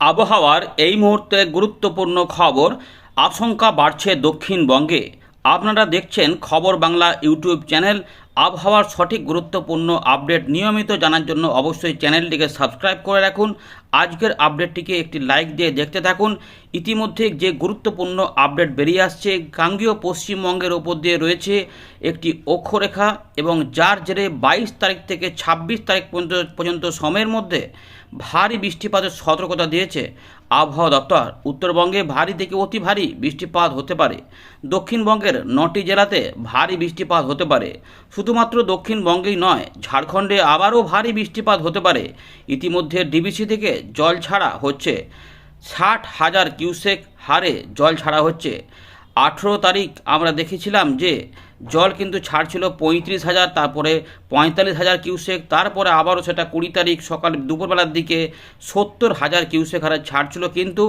আবহাওয়ার এই মুহূর্তে গুরুত্বপূর্ণ খবর, আশঙ্কা বাড়ছে দক্ষিণবঙ্গে। আপনারা দেখছেন খবর বাংলা ইউটিউব চ্যানেল। আবহাওয়ার সঠিক গুরুত্বপূর্ণ আপডেট নিয়মিত জানার জন্য অবশ্যই চ্যানেলটিকে সাবস্ক্রাইব করে রাখুন। আজকের আপডেটটিকে একটি লাইক দিয়ে দেখতে থাকুন। ইতিমধ্যে যে গুরুত্বপূর্ণ আপডেট বেরিয়ে আসছে, গাঙ্গীয় পশ্চিমবঙ্গের ওপর দিয়ে রয়েছে একটি অক্ষরেখা এবং যার জেরে বাইশ তারিখ থেকে ছাব্বিশ তারিখ পর্যন্ত পর্যন্ত সময়ের মধ্যে ভারী বৃষ্টিপাতের সতর্কতা দিয়েছে আবহাওয়া দপ্তর। উত্তরবঙ্গে ভারী থেকে অতি ভারী বৃষ্টিপাত হতে পারে। দক্ষিণবঙ্গের নটি জেলাতে ভারী বৃষ্টিপাত হতে পারে। শুধুমাত্র দক্ষিণবঙ্গেই নয়, ঝাড়খণ্ডে আবারও ভারী বৃষ্টিপাত হতে পারে। ইতিমধ্যে ডিবিসি থেকে জল ছাড়া হচ্ছে। ষাট হাজার কিউসেক হারে জল ছাড়া হচ্ছে। আঠেরো তারিখ আমরা দেখেছিলাম যে জল কিন্তু ছাড়ছিল পঁয়ত্রিশ হাজার, তারপরে পঁয়তাল্লিশ হাজার কিউসেক, তারপরে আবারও সেটা কুড়ি তারিখ সকাল দুপুরবেলার দিকে সত্তর হাজার কিউসেক হারে ছাড়ছিল। কিন্তু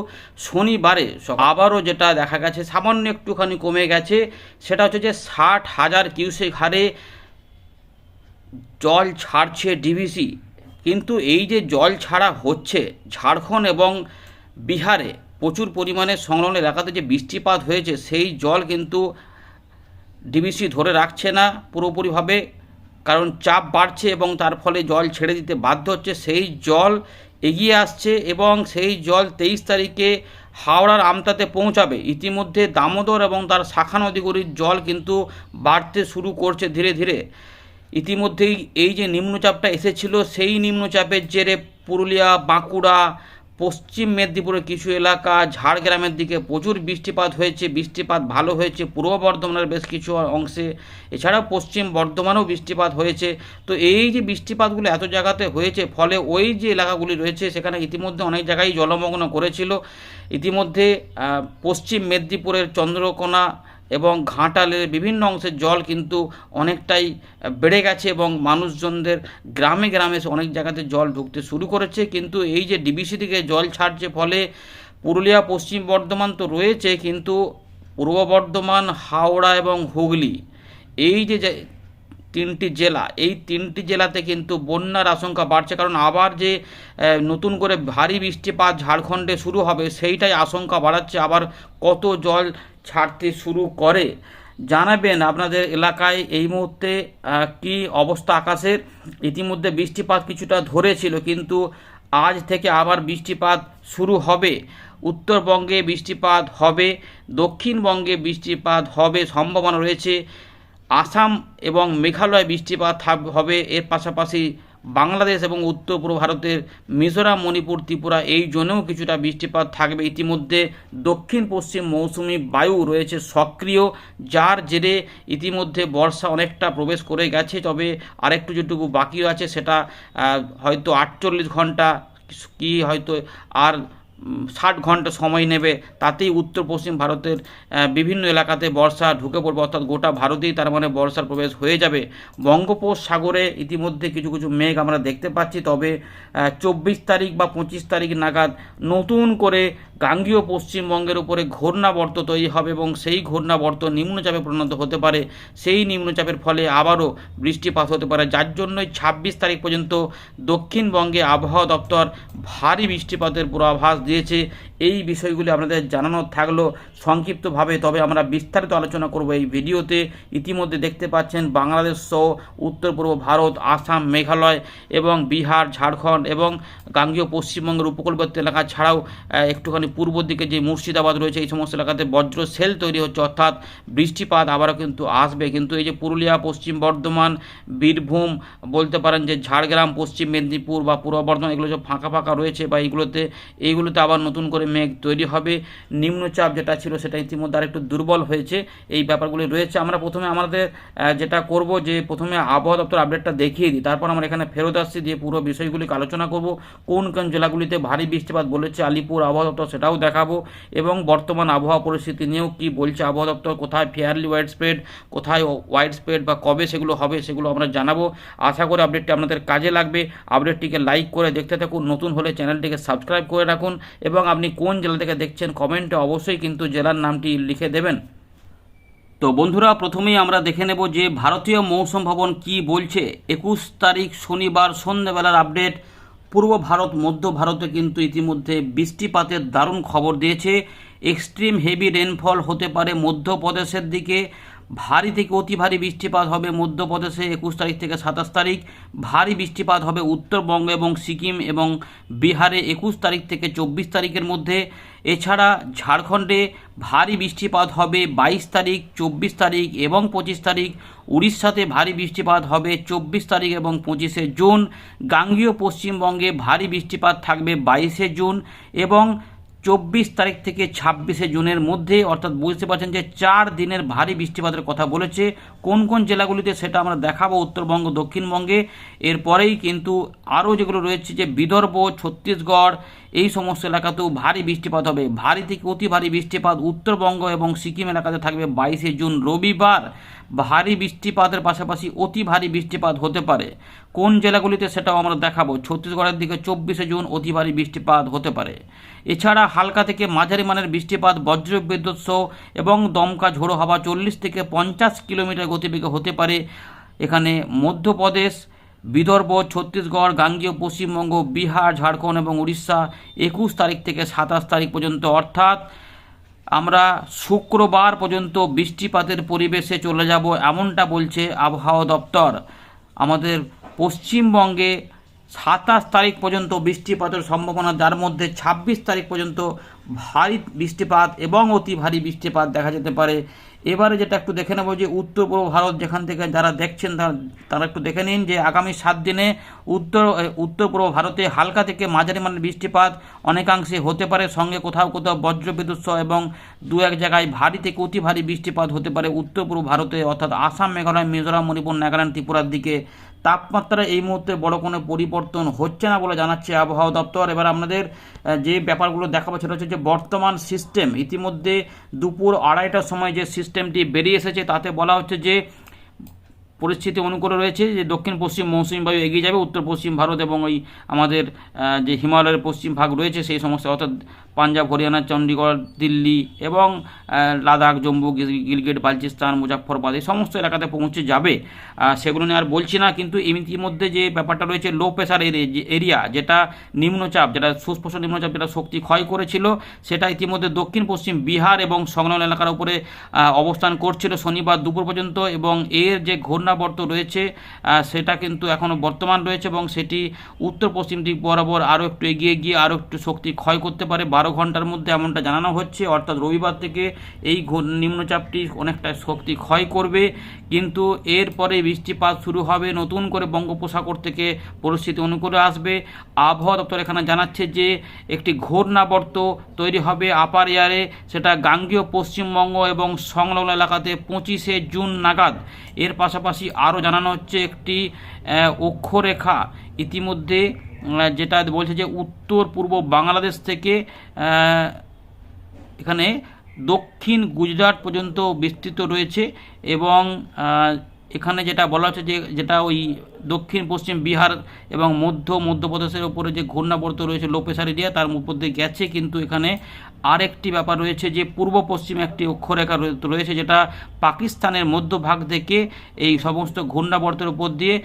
শনিবারে আবারও যেটা দেখা গেছে, সামান্য একটুখানি কমে গেছে, সেটা হচ্ছে যে ষাট হাজার কিউসেক হারে জল ছাড়ছে ডিভিসি। কিন্তু এই যে জল ছাড়া হচ্ছে, ঝাড়খণ্ড এবং বিহারে প্রচুর পরিমাণে সংলগ্ন এলাকাতে যে বৃষ্টিপাত হয়েছে, সেই জল কিন্তু ডিবিসি ধরে রাখছে না পুরোপুরিভাবে, কারণ চাপ বাড়ছে এবং তার ফলে জল ছেড়ে দিতে বাধ্য হচ্ছে। সেই জল এগিয়ে আসছে এবং সেই জল তেইশ তারিখে হাওড়ার আমতাতে পৌঁছাবে। ইতিমধ্যে দামোদর এবং তার শাখা নদীগুলির জল কিন্তু বাড়তে শুরু করছে ধীরে ধীরে। ইতিমধ্যেই এই যে নিম্নচাপটা এসেছিল, সেই নিম্নচাপের জেরে পুরুলিয়া, বাঁকুড়া পশ্চিম মেদিনীপুরের কিছু এলাকা, ঝাড়গ্রামের দিকে প্রচুর বৃষ্টিপাত হয়েছে, বৃষ্টিপাত ভালো হয়েছে, পূর্ব বর্ধমানের বেশ কিছু অংশে। এছাড়াও পশ্চিম বর্ধমানেও বৃষ্টিপাত হয়েছে। তো এই যে বৃষ্টিপাতগুলো এত জায়গাতে হয়েছে, ফলে ওই যে এলাকাগুলি রয়েছে, সেখানে ইতিমধ্যে অনেক জায়গায় জলমগ্ন করেছিল। ইতিমধ্যে পশ্চিম মেদিনীপুরের চন্দ্রকোনা এবং ঘাটালের বিভিন্ন অংশের জল কিন্তু অনেকটাই বেড়ে গেছে এবং মানুষজনদের গ্রামে গ্রামে অনেক জায়গাতে জল ঢুকতে শুরু করেছে। কিন্তু এই যে ডিবিসি থেকে জল ছাড়ছে ফলে পুরুলিয়া, পশ্চিম বর্ধমান তো রয়েছে, কিন্তু পূর্ব বর্ধমান, হাওড়া এবং হুগলি, এই যে তিনটি জেলা। এই তিনটি জেলাতে কিন্তু বন্যার আশঙ্কা বাড়ছে কারণ আবার যে নতুন করে ভারী বৃষ্টিপাত ঝাড়খণ্ডে শুরু হবে সেইটাই আশঙ্কা বাড়াচ্ছে। আবার কত জল ছাড়তে শুরু করে। জানাবেন আপনাদের এলাকায় এই মুহূর্তে কি অবস্থা আকাশের? ইতিমধ্যে বৃষ্টিপাত কিছুটা ধরেছিল, কিন্তু আজ থেকে আবার বৃষ্টিপাত শুরু হবে। উত্তরবঙ্গে বৃষ্টিপাত হবে, দক্ষিণবঙ্গে বৃষ্টিপাত হবে সম্ভাবনা রয়েছে। আসাম এবং মেঘালয় বৃষ্টিপাত হবে। এর পাশাপাশি বাংলাদেশ এবং উত্তর পূর্ব ভারতের মিজোরাম, মণিপুর, ত্রিপুরা এই জোনেও কিছুটা বৃষ্টিপাত থাকবে। ইতিমধ্যে দক্ষিণ পশ্চিম মৌসুমি বায়ু রয়েছে সক্রিয়, যার জেরে ইতিমধ্যে বর্ষা অনেকটা প্রবেশ করে গেছে। তবে আরেকটু যেটুকু বাকি আছে সেটা হয়তো আটচল্লিশ ঘণ্টা, কি হয়তো আর ষাট ঘণ্টা সময় নেবে, তাতেই উত্তর পশ্চিম ভারতের বিভিন্ন এলাকাতে বর্ষা ঢুকে পড়বে, অর্থাৎ গোটা ভারতেই তার মানে বর্ষার প্রবেশ হয়ে যাবে। বঙ্গোপসাগরে ইতিমধ্যে কিছু কিছু মেঘ আমরা দেখতে পাচ্ছি, তবে চব্বিশ তারিখ বা পঁচিশ তারিখ নাগাদ নতুন করে গাঙ্গীয় পশ্চিমবঙ্গের উপরে ঘূর্ণাবর্ত তৈরি হবে এবং সেই ঘূর্ণাবর্ত নিম্নচাপে পরিণত হতে পারে। সেই নিম্নচাপের ফলে আবারও বৃষ্টিপাত হতে পারে। যার জন্যই ছাব্বিশ তারিখ পর্যন্ত দক্ষিণবঙ্গে আবহাওয়া দপ্তর ভারী বৃষ্টিপাতের পূর্বাভাস দিয়েছে। এই বিষয়গুলি আপনাদের জানানো থাকল। সংক্ষিপ্তভাবে তবে আমরা বিস্তারিত আলোচনা করব এই ভিডিওতে। ইতিমধ্যে দেখতে পাচ্ছেন বাংলাদেশ সহ উত্তর পূর্ব ভারত, আসাম, মেঘালয় এবং বিহার, ঝাড়খণ্ড এবং গাঙ্গীয় পশ্চিমবঙ্গের উপকূলবর্তী এলাকা ছাড়াও একটুখানি পূর্ব দিকে যে মুর্শিদাবাদ রয়েছে, এই সমস্ত এলাকাতে বজ্র সেল তৈরি হচ্ছে, অর্থাৎ বৃষ্টিপাত আবারও কিন্তু আসবে। কিন্তু এই যে পুরুলিয়া, পশ্চিম বর্ধমান, বীরভূম, বলতে পারেন যে ঝাড়গ্রাম, পশ্চিম মেদিনীপুর বা পূর্ব বর্ধমান, এগুলো সব ফাঁকা ফাঁকা রয়েছে বা এইগুলোতে এইগুলোতে আবার নতুন করে মেঘ তৈরি হবে, নিম্নচাপ যেটা ছিল সেটা ইতিমধ্যে আরেকটু দুর্বল হয়েছে। এই ব্যাপারগুলি রয়েছে। আমরা প্রথমে আমাদের যেটা করব যে প্রথমে আবহাওয়া দপ্তর আপডেটটা দেখিয়ে দিই। তারপর আমরা এখানে ফেরত আসছি, দিয়ে পুরো বিষয়গুলিকে আলোচনা করব। কোন কোন জেলাগুলিতে ভারী বৃষ্টিপাত বলেছে আলিপুর আবহাওয়া দপ্তর সেটাও দেখাবো। এবং বর্তমান আবহাওয়া পরিস্থিতি নিয়েও কি বলছে আবহাওয়া দপ্তর, কোথায় ফেয়ারলি ওয়াইড স্প্রেড কোথায় ওয়াইড স্প্রেড বা কবে সেগুলো হবে সেগুলো আমরা জানাব। আশা করি আপডেটটি আপনাদের কাজে লাগবে। আপডেটটিকে লাইক করে দেখতে থাকুন। নতুন হলে চ্যানেলটিকে সাবস্ক্রাইব করে রাখুন। এবং আপনি কোন জেলা থেকে দেখছেন কমেন্টে অবশ্যই কিন্তু জেলার নামটি লিখে দেবেন। তো বন্ধুরা, প্রথমেই আমরা দেখে নেব যে ভারতীয় মৌসুম ভবন কি বলছে। একুশ তারিখ শনিবার সন্ধ্যাবেলার আপডেট। পূর্ব ভারত, মধ্য ভারতে কিন্তু ইতিমধ্যে বৃষ্টিপাতের দারুণ খবর দিয়েছে। এক্সট্রিম হেভি রেনফল হতে পারে মধ্যপ্রদেশের দিকে। ভারী থেকে অতি ভারী বৃষ্টিপাত হবে মধ্যপ্রদেশে একুশ তারিখ থেকে সাতাশ তারিখ। ভারী বৃষ্টিপাত হবে উত্তরবঙ্গ এবং সিকিম এবং বিহারে একুশ তারিখ থেকে চব্বিশ তারিখের মধ্যে। এছাড়া ঝাড়খণ্ডে ভারী বৃষ্টিপাত হবে বাইশ তারিখ, চব্বিশ তারিখ এবং পঁচিশ তারিখ। উড়িষ্যাতে ভারী বৃষ্টিপাত হবে চব্বিশ তারিখ এবং পঁচিশে জুন। গাঙ্গীয় পশ্চিমবঙ্গে ভারী বৃষ্টিপাত থাকবে বাইশে জুন এবং চব্বিশ তারিখ থেকে ছাব্বিশে জুনের মধ্যে, অর্থাৎ বুঝতে পারছেন যে চার দিনের ভারী বৃষ্টিপাতের কথা বলেছে। কোন কোন জেলাগুলিতে সেটা আমরা দেখাবো, উত্তরবঙ্গ, দক্ষিণবঙ্গে। এরপরেই কিন্তু আরও যেগুলো রয়েছে, যে বিদর্ভ, ছত্তিশগড় এই সমস্ত এলাকাতেও ভারী বৃষ্টিপাত হবে। ভারী থেকে অতি ভারী বৃষ্টিপাত উত্তরবঙ্গ এবং সিকিম এলাকাতে থাকবে বাইশে জুন রবিবার। ভারী বৃষ্টিপাতের পাশাপাশি অতি ভারী বৃষ্টিপাত হতে পারে। কোন জেলাগুলিতে সেটাও আমরা দেখাবো। ছত্তিশগড়ের দিকে চব্বিশে জুন অতি ভারী বৃষ্টিপাত হতে পারে। এছাড়া হালকা থেকে মাঝারি মানের বৃষ্টিপাত বজ্র বিদ্যুৎ সহ এবং দমকা ঝোড়ো হাওয়া চল্লিশ থেকে পঞ্চাশ কিলোমিটার গতিবেগে হতে পারে। এখানে মধ্যপ্রদেশ বিদর্ভ, ছত্তিশগড়, গাঙ্গীয়, পশ্চিমবঙ্গ, বিহার, ঝাড়খণ্ড এবং উড়িষ্যা একুশ তারিখ থেকে সাতাশ তারিখ পর্যন্ত। অর্থাৎ আমরা শুক্রবার পর্যন্ত বৃষ্টিপাতের পরিবেশে চলে যাব এমনটা বলছে আবহাওয়া দপ্তর। আমাদের পশ্চিমবঙ্গে সাতাশ তারিখ পর্যন্ত বৃষ্টিপাতের সম্ভাবনা, যার মধ্যে ছাব্বিশ তারিখ পর্যন্ত ভারী বৃষ্টিপাত এবং অতি ভারী বৃষ্টিপাত দেখা যেতে পারে। এবারে যেটা একটু দেখে নেব যে উত্তর পূর্ব ভারত যেখান থেকে যারা দেখছেন, তারা- একটু দেখে নিন যে আগামী সাত দিনে উত্তর উত্তর পূর্ব ভারতে হালকা থেকে মাঝারি মানের বৃষ্টিপাত অনেকাংশে হতে পারে। সঙ্গে কোথাও কোথাও বজ্রবিদ্যুৎ সহ এবং দু এক জায়গায় ভারী থেকে অতি ভারী বৃষ্টিপাত হতে পারে উত্তর পূর্ব ভারতে। অর্থাৎ আসাম, মেঘালয়, মিজোরাম, মণিপুর, নাগাল্যান্ড, ত্রিপুরার দিকে তাপমাত্রা এই মুহূর্তে বড় কোনো পরিবর্তন হচ্ছে না বলে জানাচ্ছে আবহাওয়া দপ্তর। এবার আপনাদের যে ব্যাপারগুলো দেখাবো সেটা হচ্ছে যে বর্তমান সিস্টেম ইতিমধ্যে দুপুর আড়াইটার সময় যে সিস্টেমটি বেরিয়ে এসেছে, তাতে বলা হচ্ছে যে পরিস্থিতি অনুকূলে রয়েছে যে দক্ষিণ পশ্চিম মৌসুমী বায়ু এগিয়ে যাবে, উত্তর পশ্চিম ভারত এবং ওই আমাদের যে হিমালয়ের পশ্চিম ভাগ রয়েছে সেই সমস্ত অর্থাৎ পাঞ্জাব, হরিয়ানা চণ্ডীগড় দিল্লি এবং লাদাখ, জম্মু গিল- গিলগিট বালচিস্তান মুজাফরবাদ এই সমস্ত এলাকাতে পৌঁছে যাবে। সেগুলো নিয়ে আর বলছি না, কিন্তু ইতিমধ্যে যে ব্যাপারটা রয়েছে লো প্রেশার এরিয়া যেটা নিম্নচাপ, যেটা সুস্পষ্ট নিম্নচাপ, যেটা শক্তি ক্ষয় করেছিল, সেটা ইতিমধ্যে দক্ষিণ পশ্চিম বিহার এবং সংলগ্ন এলাকার উপরে অবস্থান করছিল শনিবার দুপুর পর্যন্ত এবং এর যে ঘূর্ণাবর্ত রয়েছে সেটা কিন্তু এখনও বর্তমান রয়েছে এবং সেটি উত্তর পশ্চিম দিক বরাবর আরও একটু এগিয়ে গিয়ে আরও একটু শক্তি ক্ষয় করতে পারে। বারো ঘণ্টার মধ্যে এমনটা জানানো হচ্ছে, অর্থাৎ রবিবার থেকে এই নিম্নচাপটি অনেকটা শক্তি ক্ষয় করবে। কিন্তু এরপরে বৃষ্টিপাত শুরু হবে, নতুন করে বঙ্গোপসাগর থেকে পরিস্থিতি অনুকূলে আসবে। আবহাওয়া দপ্তর এখানে জানাচ্ছে যে একটি ঘূর্ণাবর্ত তৈরি হবে আপার এয়ারে, সেটা গাঙ্গীয় পশ্চিমবঙ্গ এবং সংলগ্ন এলাকাতে পঁচিশে জুন নাগাদ। এর পাশাপাশি আরও জানানো হচ্ছে একটি অক্ষরেখা। ইতিমধ্যে যেটা বলছে যে উত্তর পূর্ব বাংলাদেশ থেকে এখানে দক্ষিণ গুজরাট পর্যন্ত বিস্তৃত রয়েছে এবং এখানে যেটা বলা হচ্ছে যে, যেটা ওই দক্ষিণ, পশ্চিম বিহার এবং মধ্য, মধ্যপ্রদেশের উপরে যে ঘূর্ণাবর্ত রয়েছে লো প্রেশার এরিয়া তার মধ্যে গেছে, কিন্তু এখানে আরেকটি ব্যাপার রয়েছে যে পূর্ব পশ্চিমে একটি অক্ষরেখা রয়েছে যেটা পাকিস্তানের মধ্যভাগ থেকে এই সমস্ত ঘূর্ণাবর্তের উপর দিয়ে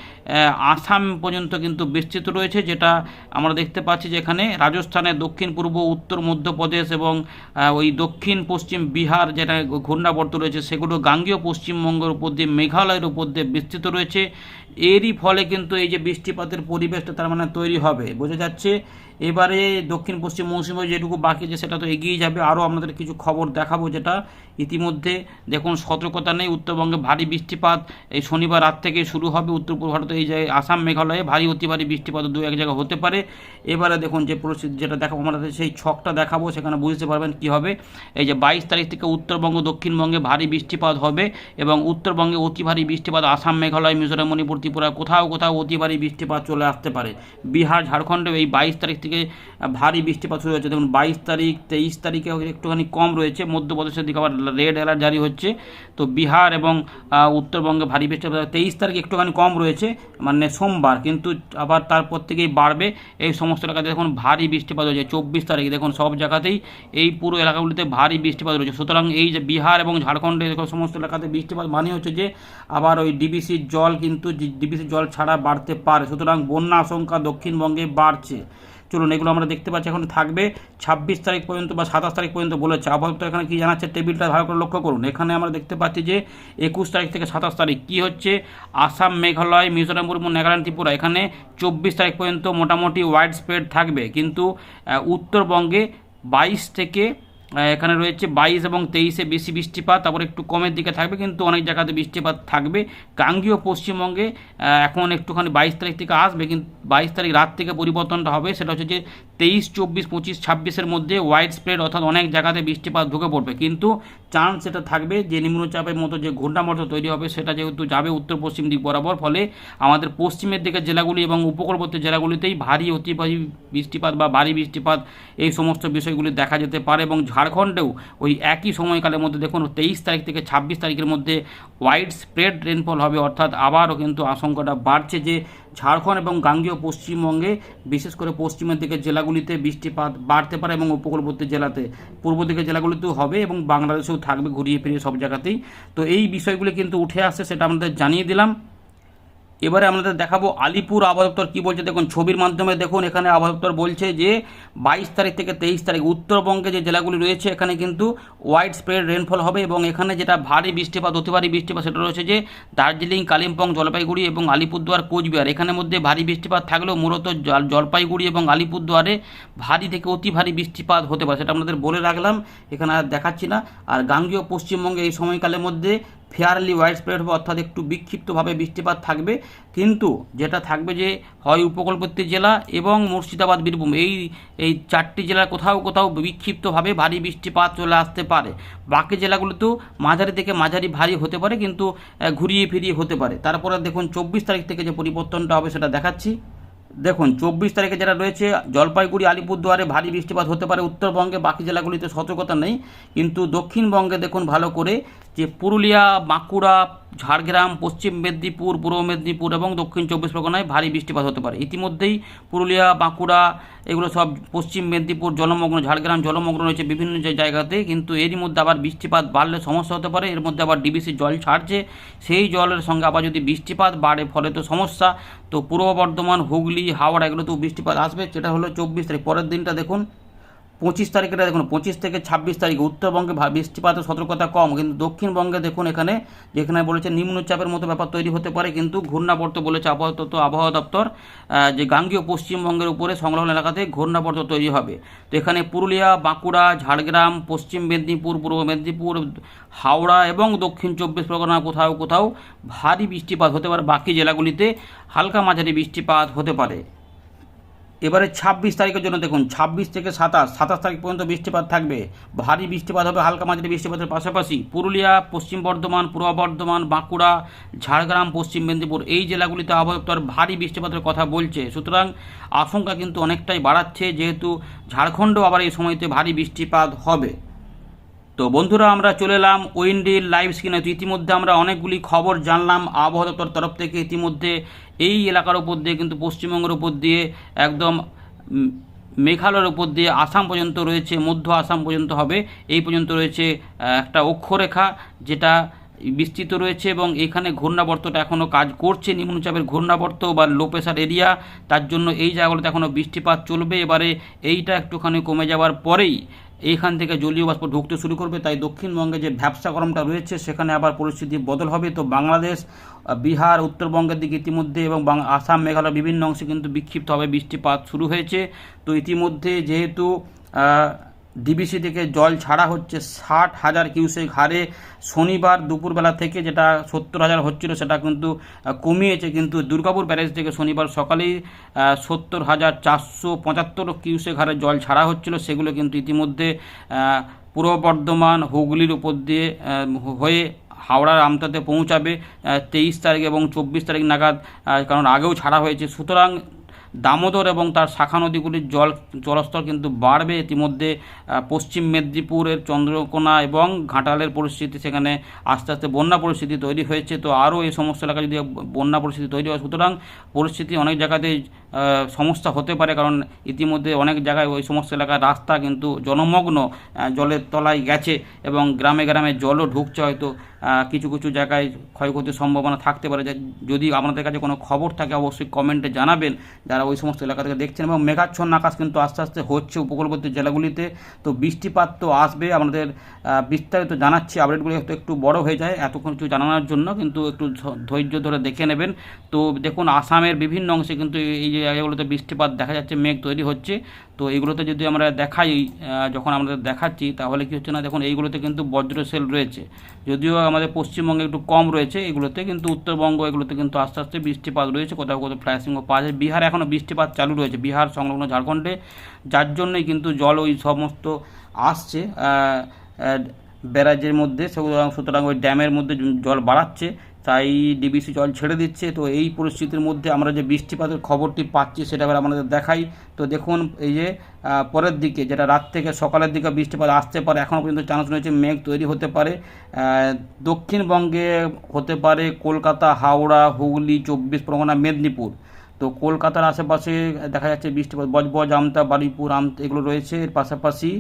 আসাম পর্যন্ত কিন্তু বিস্তৃত রয়েছে, যেটা আমরা দেখতে পাচ্ছি যে এখানে রাজস্থানের দক্ষিণ, পূর্ব, উত্তর, মধ্যপ্রদেশ এবং ওই দক্ষিণ, পশ্চিম বিহার যেটা ঘূর্ণাবর্ত রয়েছে, সেগুলো গাঙ্গীয় পশ্চিমবঙ্গের উপর দিয়ে, মেঘালয়ের উপর দিয়ে বিস্তৃত রয়েছে। এরই ফলে কিন্তু এই যে বৃষ্টিপাতের পরিবেশটা তার মানে তৈরি হবে। বোঝা যাচ্ছে এবারে দক্ষিণ পশ্চিম মৌসুমে যেটুকু বাকি আছে সেটা তো এগিয়ে যাবে। আরও আপনাদের কিছু খবর দেখাবো যেটা ইতিমধ্যে দেখুন, সতর্কতা নেই, উত্তরবঙ্গে ভারী বৃষ্টিপাত। এই শনিবার রাত থেকে শুরু হবে, উত্তর পূর্ব ভারতে এই জায়গায় আসাম মেঘালয়ে ভারী, অতি ভারী বৃষ্টিপাত দু এক জায়গায় হতে পারে। এবারে দেখুন, যে পরিস্থিতি যেটা দেখাবো, আমরা সেই ছকটা দেখাবো, সেখানে বুঝতে পারবেন কি হবে। এই যে বাইশ তারিখ থেকে উত্তরবঙ্গ, দক্ষিণবঙ্গে ভারী বৃষ্টিপাত হবে এবং উত্তরবঙ্গে অতি ভারী বৃষ্টিপাত আসাম, মেঘালয়, মিজোরাম, মণিপুর, ত্রিপুরা, কোথাও কোথাও অতি ভারী বৃষ্টিপাত চলে আসতে পারে। বিহার ঝাড়খণ্ডে এই বাইশ তারিখ থেকে ভারী বৃষ্টিপাত শুরু হয়েছে। দেখুন, বাইশ তারিখ, তেইশ তারিখে একটুখানি কম রয়েছে। মধ্যপ্রদেশের দিকে আবার রেড অ্যালার্ট জারি হচ্ছে। তো বিহার এবং উত্তরবঙ্গে ভারী বৃষ্টিপাত, তেইশ তারিখ একটুখানি কম রয়েছে মানে সোমবার, কিন্তু আবার তারপর থেকেই বাড়বে। এই সমস্ত এলাকাতে দেখুন ভারী বৃষ্টিপাত হয়েছে, চব্বিশ তারিখ। দেখুন সব জায়গাতেই এই পুরো এলাকাগুলিতে ভারী বৃষ্টিপাত রয়েছে। সুতরাং এই যে বিহার এবং ঝাড়খণ্ডে দেখুন সমস্ত এলাকাতে বৃষ্টিপাত মানে হচ্ছে যে আবার ওই ডিবিসির জল কিন্তু ডিবিসির জল ছাড়া বাড়তে পারে। সুতরাং বন্যা আশঙ্কা দক্ষিণবঙ্গে বাড়ছে। চলুন, এগুলো আমরা দেখতে পাচ্ছি এখন থাকবে ছাব্বিশ তারিখ পর্যন্ত বা সাতাশ তারিখ পর্যন্ত বলেছে। আপাতত এখানে কী জানাচ্ছে টেবিলটা ভালো করে লক্ষ্য করুন। এখানে আমরা দেখতে পাচ্ছি যে একুশ তারিখ থেকে সাতাশ তারিখ কী হচ্ছে? আসাম, মেঘালয়, মিজোরাম পূর্ব নাগাল্যান্ড, ত্রিপুরা, এখানে চব্বিশ তারিখ পর্যন্ত মোটামুটি ওয়াইড স্প্রেড থাকবে। কিন্তু উত্তরবঙ্গে বাইশ থেকে এখানে রয়েছে বাইশ এবং তেইশে বেশি বৃষ্টিপাত, তারপর একটু কমের দিকে থাকবে, কিন্তু অনেক জায়গাতে বৃষ্টিপাত থাকবে। গাঙ্গীয় পশ্চিমবঙ্গে এখন একটুখানি বাইশ তারিখ থেকে আসবে, কিন্তু বাইশ তারিখ রাত থেকে পরিবর্তনটা হবে, সেটা হচ্ছে যে তেইশ, চব্বিশ, পঁচিশ, ছাব্বিশের মধ্যে ওয়াইড স্প্রেড অর্থাৎ অনেক জায়গাতে বৃষ্টিপাত ঢুকে পড়বে। কিন্তু চান্স সেটা থাকবে, যে নিম্নচাপের মতো যে ঘূর্ণাবর্ত তৈরি হবে সেটা যেহেতু যাবে উত্তর পশ্চিম দিক বরাবর, ফলে আমাদের পশ্চিমের দিকের জেলাগুলি এবং উপকূলবর্তী জেলাগুলিতেই ভারী অতি ভারী বৃষ্টিপাত বা ভারী বৃষ্টিপাত এই সমস্ত বিষয়গুলি দেখা যেতে পারে এবং ঝাড়খণ্ডেও ওই একই সময়কালের মধ্যে দেখুন, তেইশ তারিখ থেকে ছাব্বিশ তারিখের মধ্যে ওয়াইড স্প্রেড রেনফল হবে, অর্থাৎ আবারও কিন্তু আশঙ্কাটা বাড়ছে যে ঝাড়খণ্ড এবং গাঙ্গীয় পশ্চিমবঙ্গে, বিশেষ করে পশ্চিমের দিকের জেলাগুলিতে বৃষ্টিপাত বাড়তে পারে এবং উপকূলবর্তী জেলাতে। পূর্ব দিকের জেলাগুলিতেও হবে এবং বাংলাদেশেও থাকবে, ঘুরিয়ে ফিরিয়ে সব জায়গাতেই। তো এই বিষয়গুলি কিন্তু উঠে আসছে, সেটা আমাদের জানিয়ে দিলাম। এবারে আমাদের দেখাবো আলিপুর আবহাওয়া কী বলছে। দেখুন, ছবির মাধ্যমে দেখুন, এখানে আবহাওয়া বলছে যে, বাইশ তারিখ থেকে তেইশ তারিখ উত্তরবঙ্গে যে জেলাগুলি রয়েছে, এখানে কিন্তু ওয়াইড স্প্রেড রেনফল হবে এবং এখানে যেটা ভারী বৃষ্টিপাত অতি ভারী বৃষ্টিপাত, সেটা রয়েছে যে, দার্জিলিং, কালিম্পং, জলপাইগুড়ি এবং আলিপুরদুয়ার, কোচবিহার। এখানের মধ্যে ভারী বৃষ্টিপাত থাকলেও মূলত জলপাইগুড়ি এবং আলিপুরদুয়ারে ভারী থেকে অতি ভারী বৃষ্টিপাত হতে পারে, সেটা আমাদের বলে রাখলাম। এখানে আর দেখাচ্ছি না। আর গাঙ্গীয় পশ্চিমবঙ্গে এই সময়কালের মধ্যে ফেয়ারলি ওয়াইড স্প্রেড হবে, অর্থাৎ একটু বিক্ষিপ্তভাবে বৃষ্টিপাত থাকবে। কিন্তু যেটা থাকবে যে হয় উপকূলবর্তী জেলা এবং মুর্শিদাবাদ, বীরভূম। এই এই চারটি জেলার কোথাও কোথাও বিক্ষিপ্তভাবে ভারী বৃষ্টিপাত চলে আসতে পারে। বাকি জেলাগুলোতেও মাঝারি থেকে মাঝারি ভারী হতে পারে, কিন্তু ঘুরিয়ে ফিরিয়ে হতে পারে। তারপরে দেখুন, চব্বিশ তারিখ থেকে যে পরিবর্তনটা হবে সেটা দেখাচ্ছি। দেখুন, চব্বিশ তারিখে যেটা রয়েছে, জলপাইগুড়ি, আলিপুরদুয়ারে ভারী বৃষ্টিপাত হতে পারে, উত্তরবঙ্গে বাকি জেলাগুলিতে সতর্কতা নেই। কিন্তু দক্ষিণবঙ্গে দেখুন ভালো করে যে পুরুলিয়া, বাঁকুড়া, ঝাড়গ্রাম, পশ্চিম মেদিনীপুর, পূর্ব মেদিনীপুর এবং দক্ষিণ চব্বিশ পরগনায় ভারী বৃষ্টিপাত হতে পারে। ইতিমধ্যেই পুরুলিয়া, বাঁকুড়া, এগুলো সব পশ্চিম মেদিনীপুর, জলমগ্ন, ঝাড়গ্রাম, জলমগ্ন রয়েছে বিভিন্ন যে জায়গাতে। কিন্তু এরই মধ্যে আবার বৃষ্টিপাত বাড়লে সমস্যা হতে পারে। এর মধ্যে আবার ডিবিসি জল ছাড়ছে। সেই জলের সঙ্গে আবার যদি বৃষ্টিপাত বাড়ে, ফলে তো সমস্যা। তো পূর্ব বর্ধমান, হুগলি, হাওড়া, এগুলোতেও বৃষ্টিপাত আসবে। সেটা হলো চব্বিশ তারিখ। পরের দিনটা দেখুন পঁচিশ তারিখেটা দেখুন, পঁচিশ থেকে ছাব্বিশ তারিখ। উত্তরবঙ্গে বৃষ্টিপাতের সতর্কতা কম, কিন্তু দক্ষিণবঙ্গে দেখুন এখানে, যেখানে বলেছে নিম্নচাপের মতো ব্যাপার তৈরি হতে পারে, কিন্তু ঘূর্ণাবর্ত বলেছে তত্ত্ব আবহাওয়া দপ্তর যে গাঙ্গীয় পশ্চিমবঙ্গের উপরে সংলগ্ন এলাকাতে ঘূর্ণাবর্ত তৈরি হবে। তো এখানে পুরুলিয়া, বাঁকুড়া, ঝাড়গ্রাম, পশ্চিম মেদিনীপুর, পূর্ব মেদিনীপুর, হাওড়া এবং দক্ষিণ চব্বিশ পরগনা কোথাও কোথাও ভারী বৃষ্টিপাত হতে পারে। বাকি জেলাগুলিতে হালকা মাঝারি বৃষ্টিপাত হতে পারে। এবারে ছাব্বিশ তারিখের জন্য দেখুন, ছাব্বিশ থেকে সাতাশ সাতাশ তারিখ পর্যন্ত বৃষ্টিপাত থাকবে। ভারী বৃষ্টিপাত হবে হালকা মাঝারি বৃষ্টিপাতের পাশাপাশি পুরুলিয়া, পশ্চিম বর্ধমান, পূর্ব বর্ধমান, বাঁকুড়া, ঝাড়গ্রাম, পশ্চিম মেদিনীপুর এই জেলাগুলিতে আবহাওয়া দপ্তর ভারী বৃষ্টিপাতের কথা বলছে। সুতরাং আশঙ্কা কিন্তু অনেকটাই বাড়াচ্ছে, যেহেতু ঝাড়খণ্ডও আবার এই সময়তে ভারী বৃষ্টিপাত হবে। তো বন্ধুরা, আমরা চলে এলাম উইন্ডির লাইভ স্ক্রিনে তো ইতিমধ্যে আমরা অনেকগুলি খবর জানলাম আবহাওয়া দপ্তর তরফ থেকে। ইতিমধ্যে এই এলাকার উপর দিয়ে, কিন্তু পশ্চিমবঙ্গের উপর দিয়ে, একদম মেঘালয়ের উপর দিয়ে আসাম পর্যন্ত রয়েছে, মধ্য আসাম পর্যন্ত হবে। এই পর্যন্ত রয়েছে একটা অক্ষরেখা যেটা বিস্তৃত রয়েছে এবং এখানে ঘূর্ণাবর্তটা এখনও কাজ করছে। নিম্নচাপের ঘূর্ণাবর্ত বা লো প্রেশার এরিয়া তার জন্য এই জায়গাগুলোতে এখনও বৃষ্টিপাত চলবে। এবারে এইটা একটুখানি কমে যাওয়ার পরেই এইখান থেকে জলীয় বাষ্প ঢুকতে শুরু করবে, তাই দক্ষিণবঙ্গে যে ভ্যাবসা গরমটা রয়েছে, সেখানে আবার পরিস্থিতি বদল হবে। তো বাংলাদেশ বিহার, উত্তরবঙ্গের দিকে ইতিমধ্যে এবং আসাম, মেঘালয় বিভিন্ন অংশে কিন্তু বিক্ষিপ্তভাবে বৃষ্টিপাত শুরু হয়েছে। তো ইতিমধ্যে যেহেতু ডিবিসি থেকে জল ছাড়া হচ্ছে ষাট হাজার কিউসেক হারে শনিবার দুপুরবেলা থেকে যেটা সত্তর হাজার হচ্ছিল সেটা কিন্তু কমিয়েছে। কিন্তু দুর্গাপুর ব্যারেজ থেকে শনিবার সকালেই সত্তর হাজার চারশো পঁচাত্তর কিউসেক হারে জল ছাড়া হচ্ছিল। সেগুলো কিন্তু ইতিমধ্যে পূর্ব বর্ধমান, হুগলির উপর দিয়ে হয়ে হাওড়ার আমতাতে পৌঁছাবে তেইশ তারিখ এবং চব্বিশ তারিখ নাগাদ কারণ আগেও ছাড়া হয়েছে। সুতরাং দামোদর এবং তার শাখা নদীগুলির জল, জলস্তর কিন্তু বাড়বে। ইতিমধ্যে পশ্চিম মেদিনীপুরের চন্দ্রকোনা এবং ঘাটালের পরিস্থিতি সেখানে আস্তে আস্তে বন্যা পরিস্থিতি তৈরি হয়েছে। তো আরও এই সমস্ত এলাকায় যদি বন্যা পরিস্থিতি তৈরি হয়, সুতরাং পরিস্থিতি অনেক জায়গাতেই সমস্যা হতে পারে। কারণ ইতিমধ্যে অনেক জায়গায় ওই সমস্ত এলাকার রাস্তা কিন্তু জনমগ্ন জলের তলায় গেছে এবং গ্রামে গ্রামে জলও ঢুকছে হয়তো। কিছু কিছু জায়গায় ক্ষয়ক্ষতির সম্ভাবনা থাকতে পারে। যদি আপনাদের কাছে কোনো খবর থাকে, অবশ্যই কমেন্টে জানাবেন। যারা ওই সমস্ত এলাকা থেকে দেখছেন, এবং মেঘাচ্ছন্ন আকাশ কিন্তু আস্তে আস্তে হচ্ছে উপকূলবর্তী জেলাগুলিতে। তো বৃষ্টিপাত তো আসবে আমাদের বিস্তারিত জানাচ্ছি। আপডেটগুলি হয়তো একটু বড় হয়ে যায় এত কিছু জানানোর জন্য কিন্তু একটু ধৈর্য ধরে দেখে নেবেন। তো দেখুন, আসামের বিভিন্ন অংশে কিন্তু এই জায়গাগুলোতে বৃষ্টিপাত দেখা যাচ্ছে, মেঘ তৈরি হচ্ছে। তো এইগুলোতে যদি আমরা দেখাই যখন আমরা দেখাচ্ছি, তাহলে কি হচ্ছে না? দেখুন, এইগুলোতে কিন্তু বজ্রসেল রয়েছে। যদিও আমাদের পশ্চিমবঙ্গে একটু কম রয়েছে, এগুলোতে কিন্তু উত্তরবঙ্গ, এগুলোতে কিন্তু আস্তে আস্তে বৃষ্টিপাত রয়েছে, কোথাও কোথাও ফ্ল্যাশিংও পাওয়া যায়। বিহার এখনও বৃষ্টিপাত চালু রয়েছে, বিহার, সংলগ্ন ঝাড়খণ্ডে। যার জন্যই কিন্তু জল ওই সমস্ত আসছে ব্যারাজের মধ্যে সুতরাং ওই ড্যামের মধ্যে জল বাড়াচ্ছে। তাই ডিবিসি জল ছেড়ে দিচ্ছে। তো এই পরিস্থিতির মধ্যে আমরা যে বৃষ্টিপাতের খবরটি পাচ্ছি সেটা এবার আমাদের দেখাই। তো দেখুন, এই যে পরের দিকে যেটা রাত থেকে সকালের দিকে বৃষ্টিপাত আসতে পারে এখনও পর্যন্ত চান্স রয়েছে মেঘ তৈরি হতে পারে। দক্ষিণবঙ্গে হতে পারে কলকাতা, হাওড়া, হুগলি, চব্বিশ পরগনা, মেদিনীপুর। তো কলকাতার আশেপাশে দেখা যাচ্ছে বৃষ্টিপাত। বজবজ, আমতা, বারুইপুর, আম, এগুলো রয়েছে। এর পাশাপাশি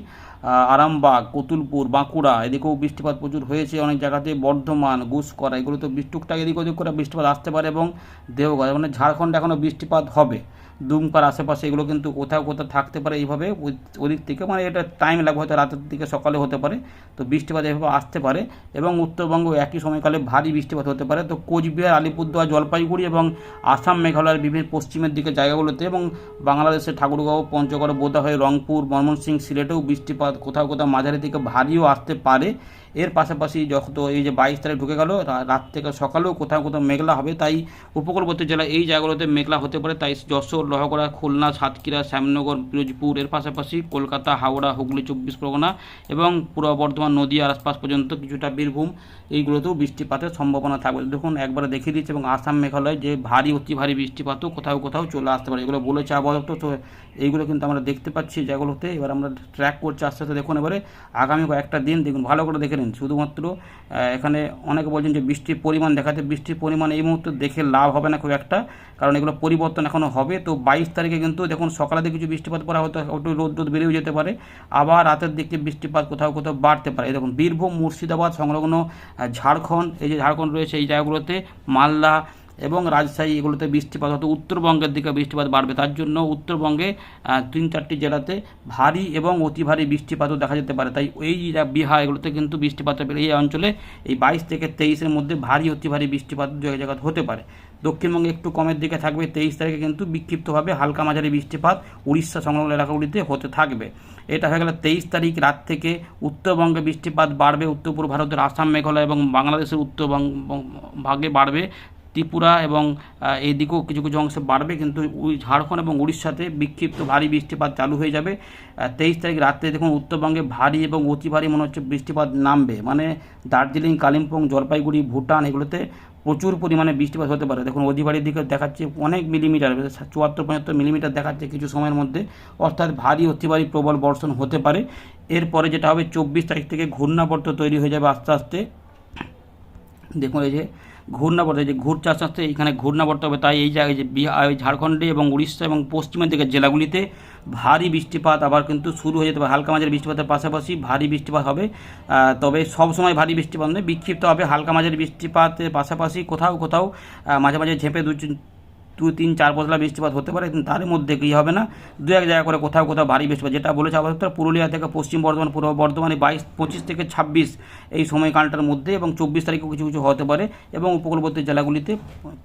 আরামবাগ, কতুলপুর, বাঁকুড়া, এদিকেও বৃষ্টিপাত প্রচুর হয়েছে, অনেক জায়গাতে বর্ধমান গুসকরা এগুলো তো বৃষ্টি- এদিক ওদিক করে বৃষ্টিপাত আসতে পারে এবং দেওঘর মানে ঝাড়খণ্ডে এখনও বৃষ্টিপাত হবে। দুমকার আশেপাশে এগুলো কিন্তু কোথাও কোথাও থাকতে পারে এইভাবে ওদিক থেকে মানে এটা টাইম লাগবে হয়তো রাতের দিকে, সকালে হতে পারে, তো বৃষ্টিপাত এভাবে আসতে পারে এবং উত্তরবঙ্গ একই সময়কালে ভারী বৃষ্টিপাত হতে পারে, তো কোচবিহার, আলিপুরদুয়ার, জলপাইগুড়ি এবং আসাম, মেঘালয়ের বিভিন্ন পশ্চিমের দিকে জায়গাগুলোতে এবং বাংলাদেশের ঠাকুরগাঁও, পঞ্চগড় বোদা হয়ে রংপুর, ময়মনসিংহ, সিলেটেও বৃষ্টিপাত কোথাও কোথাও মাঝারি থেকে ভারীও আসতে পারে। এর পাশাপাশি যত এই যে বাইশ তারিখ ঢুকে গেল রাত থেকে সকালেও কোথাও কোথাও মেঘলা হবে। তাই উপকূলবর্তী জেলা এই জায়গাগুলোতে মেঘলা হতে পারে। তাই যশোর, লোহাগড়া, খুলনা, সাতক্ষীরা, শ্যামনগর, পিরোজপুর, এর পাশাপাশি কলকাতা, হাওড়া, হুগলি, চব্বিশ পরগনা এবং পূর্ব বর্ধমান নদীয়ার আশপাশ পর্যন্ত কিছুটা বীরভূম এইগুলোতেও বৃষ্টিপাতের সম্ভাবনা থাকবে। দেখুন, একবারে দেখিয়ে দিচ্ছে এবং আসাম মেঘালয় যে ভারী, অতি ভারী বৃষ্টিপাতও কোথাও কোথাও চলে আসতে পারে। এগুলো বলেছে আবহাওয়া তো এইগুলো কিন্তু আমরা দেখতে পাচ্ছি জায়গাগুলোতে। এবার আমরা ট্র্যাক করছি আস্তে আস্তে। দেখুন, এবারে আগামী কয়েকটা দিন, দেখুন, ভালো করে দেখে নিন শুধুমাত্র এখানে অনেকে বলছেন যে বৃষ্টির পরিমাণ দেখাতে বৃষ্টির পরিমাণ এই মুহূর্তে দেখে লাভ হবে না খুব একটা, কারণ এগুলো পরিবর্তন এখনও হবে। তো বাইশ তারিখে কিন্তু দেখুন সকালের দিকে কিছু বৃষ্টিপাত পড়া হয়তো একটু রোদ রোদ বেড়েও যেতে পারে। আবার রাতের দিকে বৃষ্টিপাত কোথাও কোথাও বাড়তে পারে। দেখুন, বীরভূম, মুর্শিদাবাদ, সংলগ্ন ঝাড়খণ্ড, এই যে ঝাড়খণ্ড রয়েছে এই জায়গাগুলোতে, মালদা এবং রাজশাহী এগুলোতে বৃষ্টিপাত হয়তো উত্তরবঙ্গের দিকে বৃষ্টিপাত বাড়বে। তার জন্য উত্তরবঙ্গে তিন চারটি জেলাতে ভারী এবং অতি ভারী বৃষ্টিপাতও দেখা যেতে পারে। তাই এই বিহার, এগুলোতে কিন্তু বৃষ্টিপাত এই অঞ্চলে এই বাইশ থেকে তেইশের মধ্যে ভারী, অতি ভারী বৃষ্টিপাত এক জায়গায় হতে পারে। দক্ষিণবঙ্গে একটু কমের দিকে থাকবে। তেইশ তারিখে কিন্তু বিক্ষিপ্তভাবে হালকা মাঝারি বৃষ্টিপাত উড়িষ্যা সংলগ্ন এলাকাগুলিতে হতে থাকবে। এটা হয়ে গেল তেইশ তারিখ রাত থেকে উত্তরবঙ্গে বৃষ্টিপাত বাড়বে। উত্তর পূর্ব ভারতের আসাম, মেঘালয় এবং বাংলাদেশের উত্তরবঙ্গ, ভাগে বাড়বে। ত্রিপুরা এবং এই দিকেও কিছু কিছু অংশে বাড়বে, কিন্তু ঝাড়খণ্ড এবং উড়িষ্যাতে বিক্ষিপ্ত ভারী বৃষ্টিপাত চালু হয়ে যাবে। তেইশ তারিখ রাত্রে দেখুন উত্তরবঙ্গে ভারী এবং অতি ভারী মনে হচ্ছে বৃষ্টিপাত নামবে। মানে দার্জিলিং, কালিম্পং, জলপাইগুড়ি, ভুটান এগুলোতে প্রচুর পরিমাণে বৃষ্টিপাত হতে পারে। দেখুন অধিবাড়ির দিকে দেখাচ্ছে অনেক মিলিমিটার, চুয়াত্তর, পঁচাত্তর মিলিমিটার দেখাচ্ছে কিছু সময়ের মধ্যে। অর্থাৎ ভারী, অতি ভারী প্রবল বর্ষণ হতে পারে। এরপরে যেটা হবে, চব্বিশ তারিখ থেকে ঘূর্ণাবর্ত তৈরি হয়ে যাবে আস্তে আস্তে। দেখুন, এই যে ঘূর্ণাবর্ত যে ঘুর চাষ আসতে এইখানে ঘূর্ণাবর্ত হবে, তাই এই জায়গায় যে বিহার ঝাড়খণ্ডে এবং উড়িষ্যা এবং পশ্চিমের দিকের জেলাগুলিতে ভারী বৃষ্টিপাত আবার কিন্তু শুরু হয়ে যেতে পারে। হালকা মাঝের বৃষ্টিপাতের পাশাপাশি ভারী বৃষ্টিপাত হবে। তবে সব সময় ভারী বৃষ্টিপাত নয়, বিক্ষিপ্ত হবে হালকা মাঝের বৃষ্টিপাতের পাশাপাশি কোথাও কোথাও মাঝে মাঝে ঝেঁপে দু দু, তিন, চার পশলা বৃষ্টিপাত হতে পারে, কিন্তু তার মধ্যে কী হবে না? দু, এক জায়গা করে কোথাও কোথাও ভারী বৃষ্টিপাত। যেটা বলেছে আবহাওয়া পুরুলিয়া থেকে পশ্চিম বর্ধমান, পূর্ব বর্ধমানে বাইশ, পঁচিশ থেকে ছাব্বিশ এই সময়কালটার মধ্যে এবং চব্বিশ তারিখেও কিছু কিছু হতে পারে এবং উপকূলবর্তী জেলাগুলিতে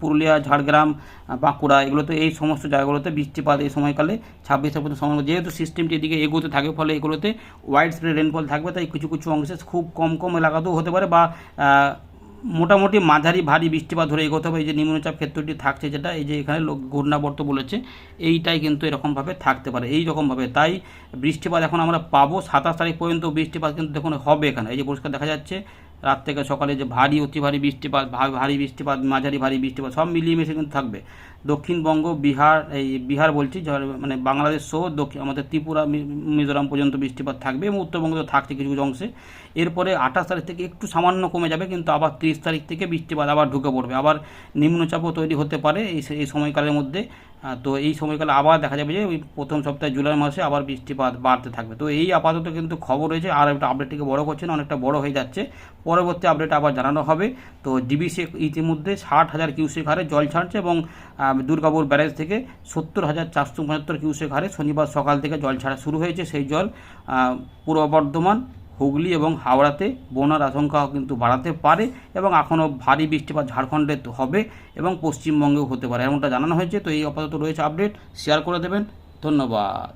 পুরুলিয়া, ঝাড়গ্রাম, বাঁকুড়া এগুলোতে এই সমস্ত জায়গাগুলোতে বৃষ্টিপাত এই সময়কালে ছাব্বিশ পর্যন্ত সময় যেহেতু সিস্টেমটি এদিকে এগোতে থাকে, ফলে এগুলোতে ওয়াইড স্প্রেড রেনফল থাকবে, তাই কিছু কিছু অংশে খুব কম কম এলাকাতেও হতে পারে বা মোটামুটি মাঝারি ভারী বৃষ্টিপাত ধরে এগোতে হবে। এই যে নিম্নচাপ ক্ষেত্রটি থাকছে যেটা, এই যে এখানে লোক ঘূর্ণাবর্ত বলেছে, এইটাই কিন্তু এরকমভাবে থাকতে পারে এই রকমভাবে তাই বৃষ্টিপাত এখন আমরা পাবো, সাতাশ তারিখ পর্যন্ত বৃষ্টিপাত কিন্তু দেখুন হবে এখানে। এই যে পরিষ্কার দেখা যাচ্ছে, রাত থেকে সকালে যে ভারী, অতি ভারী বৃষ্টিপাত ভারী বৃষ্টিপাত, মাঝারি ভারী বৃষ্টিপাত, সব মিলিয়ে মিশে কিন্তু থাকবে। দক্ষিণবঙ্গ, বিহার, এই বিহার বলছি মানে বাংলাদেশ সহ দক্ষিণ, আমাদের ত্রিপুরা মিজোরাম পর্যন্ত বৃষ্টিপাত থাকবে এবং উত্তরবঙ্গ থাকছে কিছু কিছু অংশে। এরপরে আঠাশ তারিখ থেকে একটু সামান্য কমে যাবে, কিন্তু আবার তিরিশ তারিখ থেকে বৃষ্টিপাত আবার ঢুকে পড়বে। আবার নিম্নচাপও তৈরি হতে পারে এই এই সময়কালের মধ্যে। তো এই সময়কালে আবার দেখা যাবে যে, ওই প্রথম সপ্তাহে জুলাই মাসে আবার বৃষ্টিপাত বাড়তে থাকবে। তো এই আপাতত কিন্তু খবর রয়েছে, আর একটা আপডেটটিকে বড় করছে না, অনেকটা বড় হয়ে যাচ্ছে। পরবর্তী আপডেট আবার জানানো হবে। তো ডিবিসি ইতিমধ্যে ষাট হাজার কিউসেক হারে জল ছাড়ছে এবং দুর্গাপুর ব্যারেজ থেকে সত্তর হাজার চারশো পঁচাত্তর কিউসেক হারে শনিবার সকাল থেকে জল ছাড়া শুরু হয়েছে। সেই জল পূর্ব বর্ধমান, হুগলি এবং হাওড়াতে বনার আশঙ্কা কিন্তু বাড়াতে পারে এবং এখনও ভারী বৃষ্টিপাত ঝাড়খণ্ডে হবে এবং পশ্চিমবঙ্গেও হতে পারে। এমনটা জানানো হয়েছে। তো এই আপাতত রয়েছে আপডেট। শেয়ার করে দেবেন। ধন্যবাদ।